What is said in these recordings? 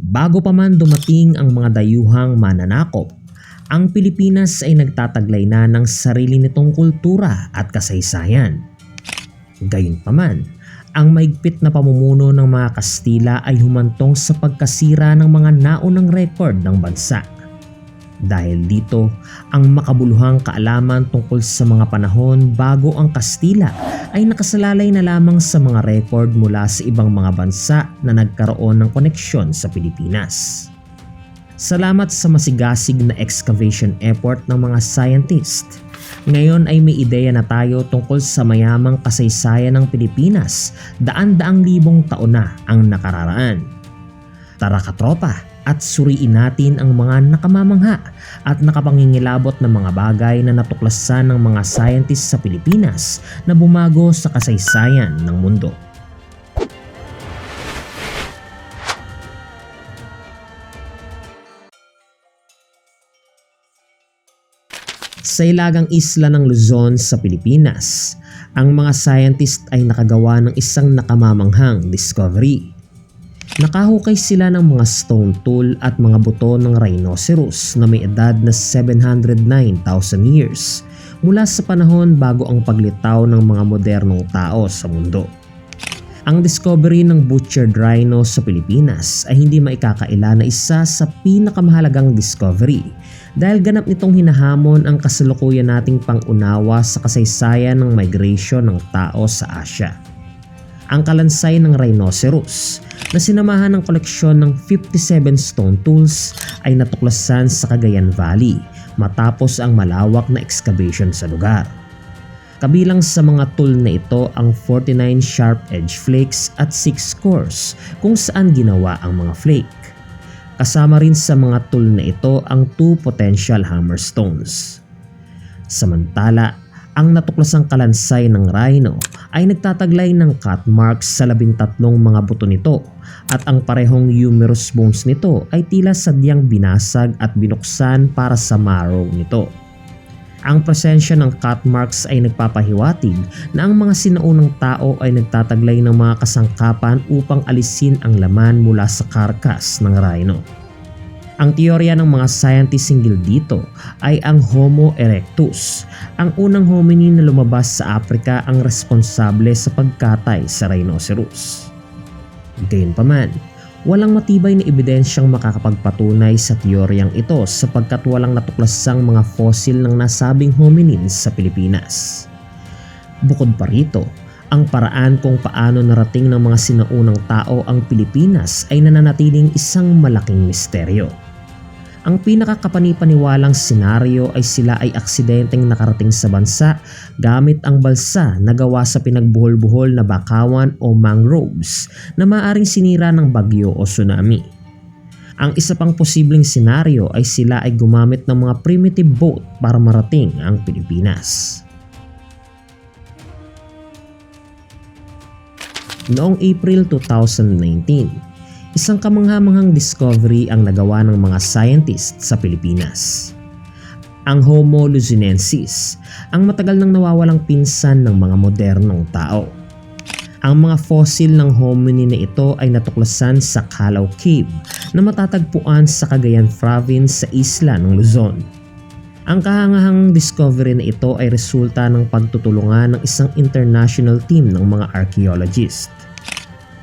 Bago pa man dumating ang mga dayuhang mananakop, ang Pilipinas ay nagtataglay na ng sarili nitong kultura at kasaysayan. Gayunpaman, ang maigpit na pamumuno ng mga Kastila ay humantong sa pagkasira ng mga naunang rekord ng bansa. Dahil dito, ang makabuluhang kaalaman tungkol sa mga panahon bago ang Kastila ay nakasalalay na lamang sa mga rekord mula sa ibang mga bansa na nagkaroon ng koneksyon sa Pilipinas. Salamat sa masigasig na excavation effort ng mga scientist. Ngayon ay may ideya na tayo tungkol sa mayamang kasaysayan ng Pilipinas daan-daang libong taon na ang nakararaan. Tara katropa at suriin natin ang mga nakamamangha at nakapangingilabot na mga bagay na natuklasan ng mga scientists sa Pilipinas na bumago sa kasaysayan ng mundo. Sa ilagang isla ng Luzon sa Pilipinas, ang mga scientist ay nakagawa ng isang nakamamanghang discovery. Nakahukay sila ng mga stone tool at mga buto ng rhinoceros na may edad na 709,000 years mula sa panahon bago ang paglitaw ng mga modernong tao sa mundo. Ang discovery ng butchered rhino sa Pilipinas ay hindi maikakaila na isa sa pinakamahalagang discovery dahil ganap nitong hinahamon ang kasalukuyan nating pangunawa sa kasaysayan ng migration ng tao sa Asia. Ang kalansay ng rhinoceros na sinamahan ng koleksyon ng 57 stone tools ay natuklasan sa Cagayan Valley matapos ang malawak na excavation sa lugar. Kabilang sa mga tool na ito ang 49 sharp edge flakes at 6 cores kung saan ginawa ang mga flake. Kasama rin sa mga tool na ito ang 2 potential hammer stones. Samantala, ang natuklasang kalansay ng rhino ay nagtataglay ng cut marks sa labintatlong mga buto nito at ang parehong humerus bones nito ay tila sadyang binasag at binuksan para sa marrow nito. Ang presensya ng cut marks ay nagpapahiwatig na ang mga sinaunang tao ay nagtataglay ng mga kasangkapan upang alisin ang laman mula sa karkas ng rhino. Ang teorya ng mga scientists hinggil dito ay ang Homo erectus, ang unang hominin na lumabas sa Afrika ang responsable sa pagkatay sa rhinoceros. Gayunpaman, walang matibay na ebidensyang makakapagpatunay sa teoryang ito sapagkat walang natuklasang mga fossil ng nasabing hominins sa Pilipinas. Bukod pa rito, ang paraan kung paano narating ng mga sinaunang tao ang Pilipinas ay nananatiling isang malaking misteryo. Ang pinakakapanipaniwalang senaryo ay sila ay aksidenteng nakarating sa bansa gamit ang balsa na gawa sa pinagbuhol-buhol na bakawan o mangroves na maaring sinira ng bagyo o tsunami. Ang isa pang posibleng senaryo ay sila ay gumamit ng mga primitive boat para marating ang Pilipinas. Noong April 2019, isang kamanghamanghang discovery ang nagawa ng mga scientists sa Pilipinas. Ang Homo luzonensis, ang matagal nang nawawalang pinsan ng mga modernong tao. Ang mga fossil ng hominin na ito ay natuklasan sa Calao Cave na matatagpuan sa Cagayan Province sa isla ng Luzon. Ang kahangahang discovery na ito ay resulta ng pagtutulungan ng isang international team ng mga archaeologist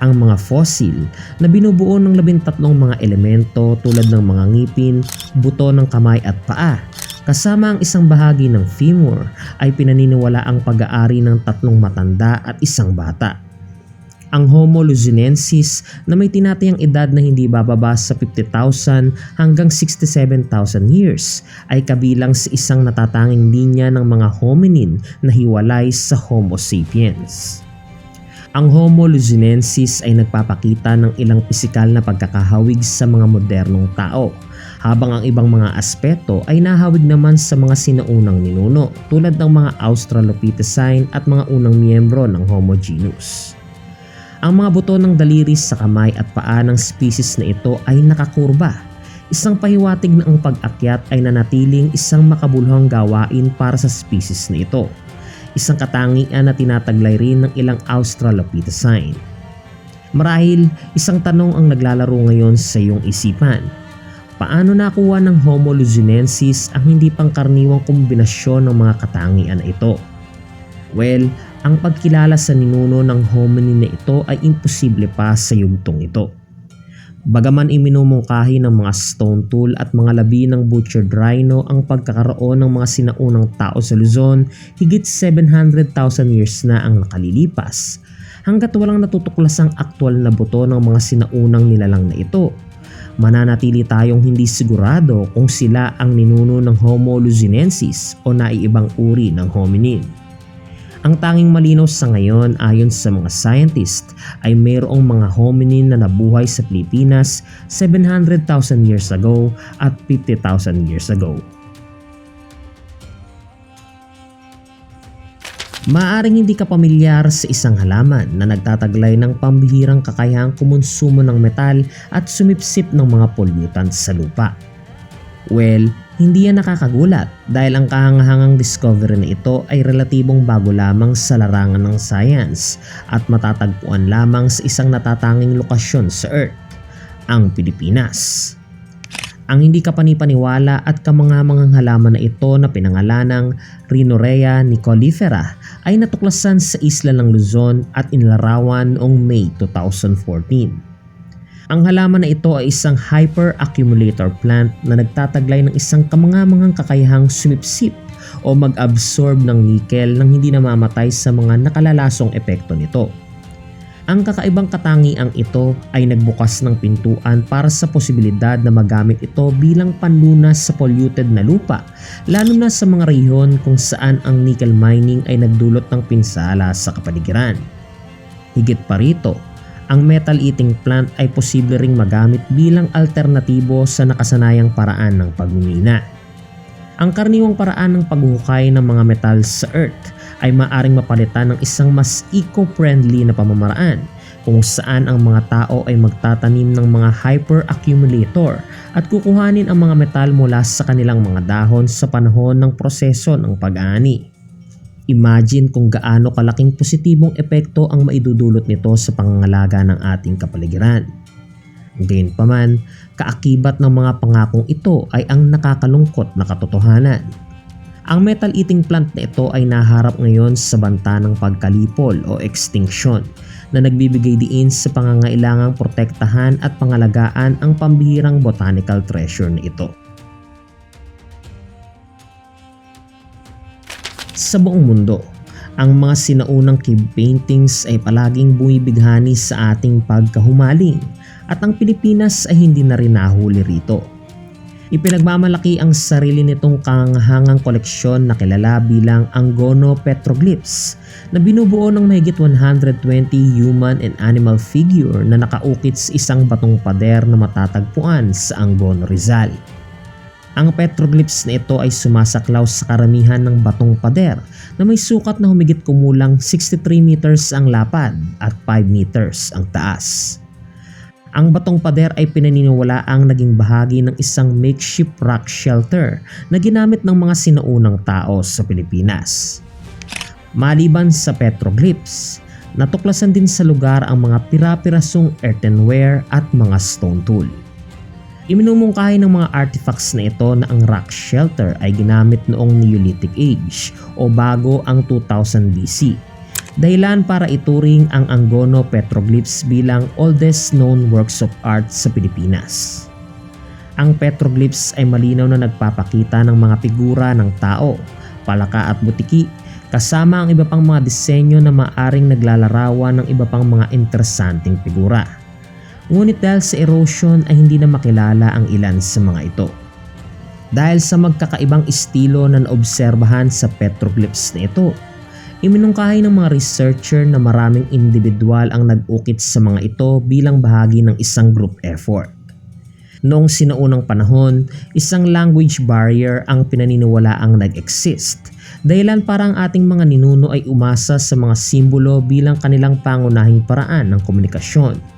ang mga fossil na binubuo ng labintatlong mga elemento tulad ng mga ngipin, buto ng kamay at paa. Kasama ang isang bahagi ng femur ay pinaniniwala ang pag-aari ng tatlong matanda at isang bata. Ang Homo luzonensis na may tinatayang edad na hindi bababa sa 50,000 hanggang 67,000 years ay kabilang sa isang natatanging linya ng mga hominin na hiwalay sa Homo sapiens. Ang Homo ay nagpapakita ng ilang pisikal na pagkakahawig sa mga modernong tao, habang ang ibang mga aspeto ay nahawig naman sa mga sinaunang ninuno tulad ng mga Australopithecine at mga unang miyembro ng Homo genus. Ang mga buto ng daliri sa kamay at paa ng species na ito ay nakakurba, isang pahiwatig na ang pag-akyat ay nanatiling isang makabuluhang gawain para sa species na ito isang katangian na tinataglay rin ng ilang Australopithecine. Marahil isang tanong ang naglalaro ngayon sa iyong isipan. Paano nakuha ng Homo luzonensis ang hindi pangkaraniwang kombinasyon ng mga katangian na ito? Well, ang pagkilala sa ninuno ng hominin na ito ay imposible pa sa yugtong ito. Bagaman iminumungkahi ng mga stone tool at mga labi ng butchered rhino ang pagkakaroon ng mga sinaunang tao sa Luzon, higit 700,000 years na ang nakalilipas. Hanggat walang natutuklasang aktwal na buto ng mga sinaunang nilalang na ito, mananatili tayong hindi sigurado kung sila ang ninuno ng Homo luzonensis o naiibang uri ng hominin. Ang tanging malinaw sa ngayon ayon sa mga scientist ay mayroong mga hominin na nabuhay sa Pilipinas 700,000 years ago at 50,000 years ago. Maaring hindi ka pamilyar sa isang halaman na nagtataglay ng pambihirang kakayahang kumonsumo ng metal at sumipsip ng mga pollutants sa lupa. Well, hindi yan nakakagulat dahil ang kahangahangang discovery na ito ay relatibong bago lamang sa larangan ng science at matatagpuan lamang sa isang natatanging lokasyon sa Earth, ang Pilipinas. Ang hindi kapanipaniwala at kamangamangang halaman na ito na pinangalanang Rhinorrhea nicolifera ay natuklasan sa isla ng Luzon at inilarawan noong May 2014. Ang halaman na ito ay isang hyper-accumulator plant na nagtataglay ng isang kamangamangang kakayahang sumipsip o mag-absorb ng nickel nang hindi namamatay sa mga nakalalasong epekto nito. Ang kakaibang katangiang ito ay nagbukas ng pintuan para sa posibilidad na magamit ito bilang panlunas sa polluted na lupa, lalo na sa mga rehiyon kung saan ang nickel mining ay nagdulot ng pinsala sa kapaligiran. Higit pa rito, ang metal eating plant ay posible ring magamit bilang alternatibo sa nakasanayang paraan ng pagmimina. Ang karaniwang paraan ng paghuhukay ng mga metal sa Earth ay maaring mapalitan ng isang mas eco-friendly na pamamaraan kung saan ang mga tao ay magtatanim ng mga hyper-accumulator at kukuhanin ang mga metal mula sa kanilang mga dahon sa panahon ng proseso ng pag-ani. Imagine kung gaano kalaking positibong epekto ang maidudulot nito sa pangangalaga ng ating kapaligiran. Gayunpaman, kaakibat ng mga pangakong ito ay ang nakakalungkot na katotohanan. Ang metal eating plant na ito ay naharap ngayon sa banta ng pagkalipol o extinction na nagbibigay diin sa pangangailangang protektahan at pangalagaan ang pambihirang botanical treasure na ito. Sa buong mundo, ang mga sinaunang cave paintings ay palaging bumibighani sa ating pagkahumaling at ang Pilipinas ay hindi na rin nahuli rito. Ipinagmamalaki ang sarili nitong kahangang koleksyon na kilala bilang Angono Petroglyphs na binubuo ng mahigit 120 human and animal figure na nakaukit sa isang batong pader na matatagpuan sa Angono Rizal. Ang petroglyphs na ito ay sumasaklaw sa karamihan ng batong pader na may sukat na humigit kumulang 63 meters ang lapad at 5 meters ang taas. Ang batong pader ay pinaniniwala ang naging bahagi ng isang makeshift rock shelter na ginamit ng mga sinuunang tao sa Pilipinas. Maliban sa petroglyphs, natuklasan din sa lugar ang mga pira-pirasong earthenware at mga stone tool. Iminumungkahi ng mga artifacts na ito na ang rock shelter ay ginamit noong Neolithic Age o bago ang 2000 BC. Dahilan para ituring ang Angono petroglyphs bilang oldest known works of art sa Pilipinas. Ang petroglyphs ay malinaw na nagpapakita ng mga figura ng tao, palaka at butiki kasama ang iba pang mga disenyo na maaring naglalarawan ng iba pang mga interesanting figura. Ngunit dahil sa erosion ay hindi na makilala ang ilan sa mga ito. Dahil sa magkakaibang estilo na naobserbahan sa petroglyphs na ito, iminungkahi ng mga researcher na maraming individual ang nag-ukit sa mga ito bilang bahagi ng isang group effort. Noong sinaunang panahon, isang language barrier ang pinaniniwala ang nag-exist dahilan para ang ating mga ninuno ay umasa sa mga simbolo bilang kanilang pangunahing paraan ng komunikasyon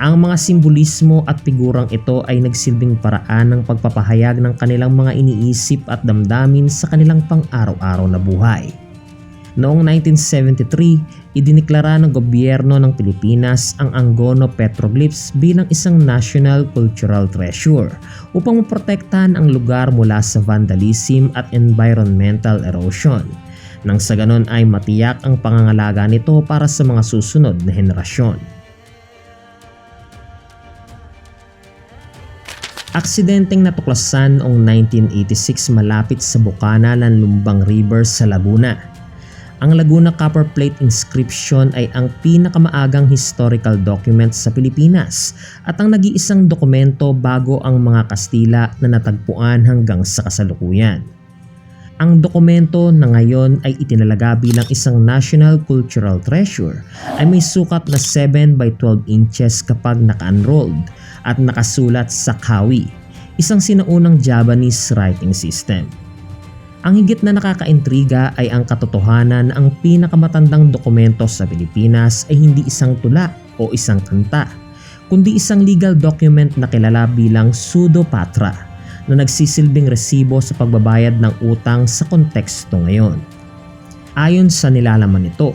ang mga simbolismo at figurang ito ay nagsilbing paraan ng pagpapahayag ng kanilang mga iniisip at damdamin sa kanilang pang-araw-araw na buhay. Noong 1973, idiniklara ng gobyerno ng Pilipinas ang Angono petroglyphs bilang isang national cultural treasure upang maprotektahan ang lugar mula sa vandalism at environmental erosion. Nang sa ganon ay matiyak ang pangangalaga nito para sa mga susunod na henerasyon. Aksidenteng natuklasan noong 1986 malapit sa bukana ng Lumbang River sa Laguna. Ang Laguna Copper Plate Inscription ay ang pinakamaagang historical document sa Pilipinas at ang nag-iisang dokumento bago ang mga Kastila na natagpuan hanggang sa kasalukuyan. Ang dokumento na ngayon ay itinalaga bilang isang national cultural treasure ay may sukat na 7 by 12 inches kapag naka-unrolled at nakasulat sa kawi, isang sinaunang Javanese writing system. Ang higit na nakakaintriga ay ang katotohanan na ang pinakamatandang dokumento sa Pilipinas ay hindi isang tula o isang kanta, kundi isang legal document na kilala bilang pseudo-patra na nagsisilbing resibo sa pagbabayad ng utang sa konteksto ngayon. Ayon sa nilalaman nito,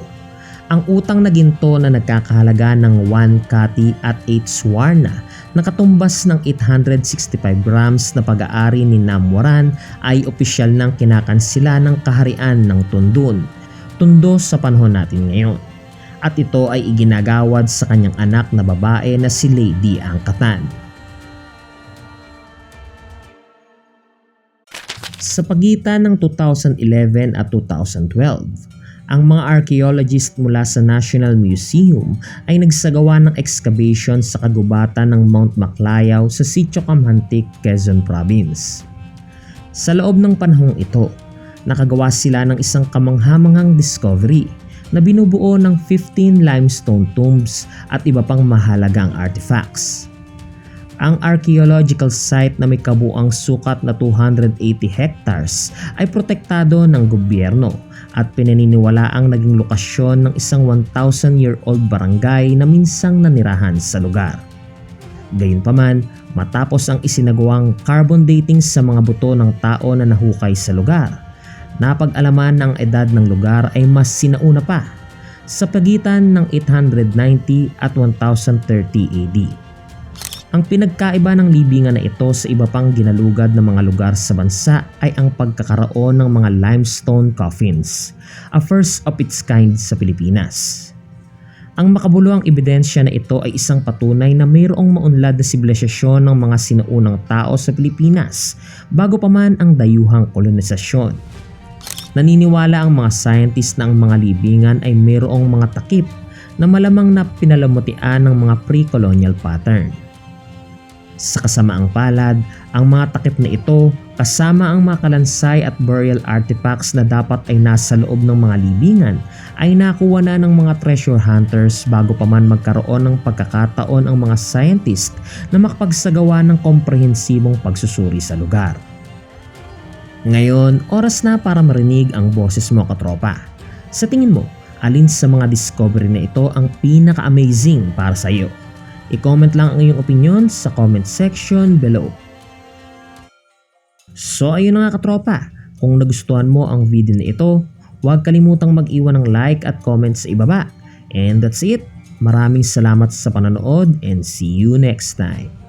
ang utang na ginto na nagkakahalaga ng 1 kati at 8 swarna nakatumbas ng 865 grams na pag-aari ni Namwaran ay opisyal ng kinakansila ng kaharian ng Tundun, Tundo sa panahon natin ngayon. At ito ay iginagawad sa kanyang anak na babae na si Lady Angkatan. Sa pagitan ng 2011 at 2012, ang mga archaeologist mula sa National Museum ay nagsagawa ng excavation sa kagubatan ng Mount Maclayaw sa Sitio Kamhantik, Quezon Province. Sa loob ng panahong ito, nakagawa sila ng isang kamanghamanghang discovery na binubuo ng 15 limestone tombs at iba pang mahalagang artifacts. Ang archaeological site na may kabuang sukat na 280 hectares ay protektado ng gobyerno at pinaniniwala ang naging lokasyon ng isang 1,000-year-old barangay na minsang nanirahan sa lugar. Gayunpaman, matapos ang isinagawang carbon dating sa mga buto ng tao na nahukay sa lugar, napag-alaman ng edad ng lugar ay mas sinauna pa sa pagitan ng 890 at 1030 AD. Ang pinagkaiba ng libingan na ito sa iba pang ginalugad na mga lugar sa bansa ay ang pagkakaroon ng mga limestone coffins, a first of its kind sa Pilipinas. Ang makabuluhang ebidensya na ito ay isang patunay na mayroong maunlad na sibilisasyon ng mga sinaunang tao sa Pilipinas bago pa man ang dayuhang kolonisasyon. Naniniwala ang mga scientist na ang mga libingan ay mayroong mga takip na malamang na pinalamutian ng mga pre-colonial pattern. Sa kasamaang palad, ang mga takip na ito kasama ang mga kalansay at burial artifacts na dapat ay nasa loob ng mga libingan ay nakuha na ng mga treasure hunters bago pa man magkaroon ng pagkakataon ang mga scientist na makapagsagawa ng komprehensibong pagsusuri sa lugar. Ngayon, oras na para marinig ang boses mo katropa. Sa tingin mo, alin sa mga discovery na ito ang pinaka-amazing para sa iyo? I-comment lang ang iyong opinion sa comment section below. So ayun na nga katropa, kung nagustuhan mo ang video na ito, huwag kalimutang mag-iwan ng like at comment sa ibaba. And that's it. Maraming salamat sa panonood and see you next time.